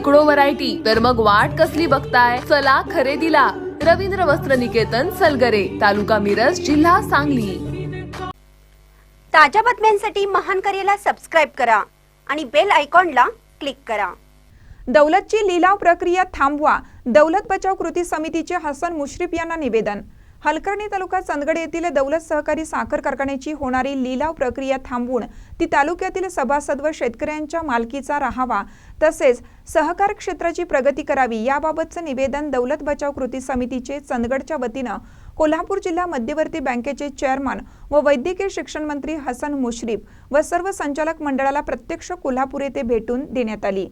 शेकडो व्हरायटी तर मग वाट कसली बघताय? चला खरेदीला. रवींद्र वस्त्र निकेतन सलगरे तालुका मिरज जिल्हा सांगली. ताज्या बातम्यांसाठी महान करेला सबस्क्राईब करा आणि बेल आयकॉनला क्लिक करा. दौलतची लिलाव प्रक्रिया थांबवा. दौलत बचाव कृती समितीचे हसन मुश्रीफ यांना निवेदन. हलकर्णी तालुका चंदगड येथील दौलत सहकारी साखर कारखान्याची होणारी लिलाव प्रक्रिया थांबवून ती तालुक्यातील सभासद व शेतकऱ्यांच्या मालकीचा राहावा तसेच सहकार क्षेत्राची प्रगती करावी याबाबतचं निवेदन दौलत बचाव कृती समितीचे चंदगडच्या वतीनं कोल्हापूर जिल्हा मध्यवर्ती बँकेचे चेअरमन व वैद्यकीय शिक्षण मंत्री हसन मुश्रीफ व सर्व संचालक मंडळाला प्रत्यक्ष कोल्हापूर येथे भेटून देण्यात आली.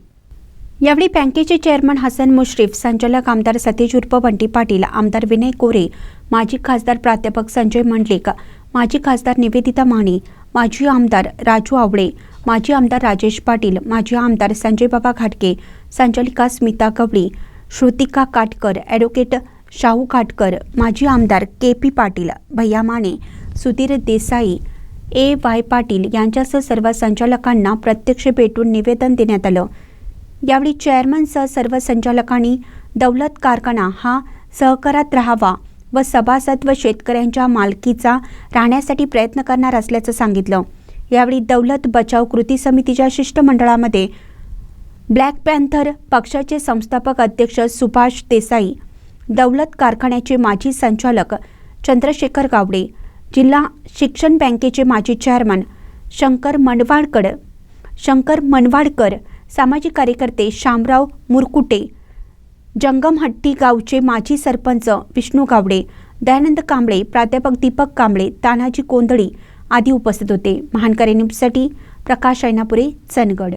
यावेळी बँकेचे चेअरमन हसन मुश्रीफ संचालक आमदार सतीश उर्फ बंटी पाटील आमदार विनय कोरे माजी खासदार प्राध्यापक संजय मंडलिक माजी खासदार निवेदिता माने माजी आमदार राजू आवळे माजी आमदार राजेश पाटील माजी आमदार संजय बाबा घाटके संचालिका स्मिता गवळी श्रुतिका काटकर ॲडव्होकेट शाहू काटकर माजी आमदार K P Patil Bhaiya Mane Sudhir Desai A Y Patil यांच्यासह सर्व संचालकांना प्रत्यक्ष भेटून निवेदन देण्यात आलं. यावेळी चेअरमनसह सर्व संचालकांनी दौलत कारखाना हा सहकारात राहावा व सभासद व शेतकऱ्यांच्या मालकीचा राहण्यासाठी प्रयत्न करणार असल्याचं सांगितलं. यावेळी दौलत बचाव कृती समितीच्या शिष्टमंडळामध्ये ब्लॅक पॅन्थर पक्षाचे संस्थापक अध्यक्ष सुभाष देसाई दौलत कारखान्याचे माजी संचालक चंद्रशेखर गावडे जिल्हा शिक्षण बँकेचे माजी चेअरमन शंकर मनवाडकर शंकर मनवाडकर सामाजिक कार्यकर्ते शामराव मुरकुटे जंगमहट्टी गावचे माजी सरपंच विष्णू गावडे दयानंद कांबळे प्राध्यापक दीपक कांबळे तानाजी कोंदळी आदी उपस्थित होते. महानकरे न्यूजसाठी प्रकाश ऐनापुरे चनगड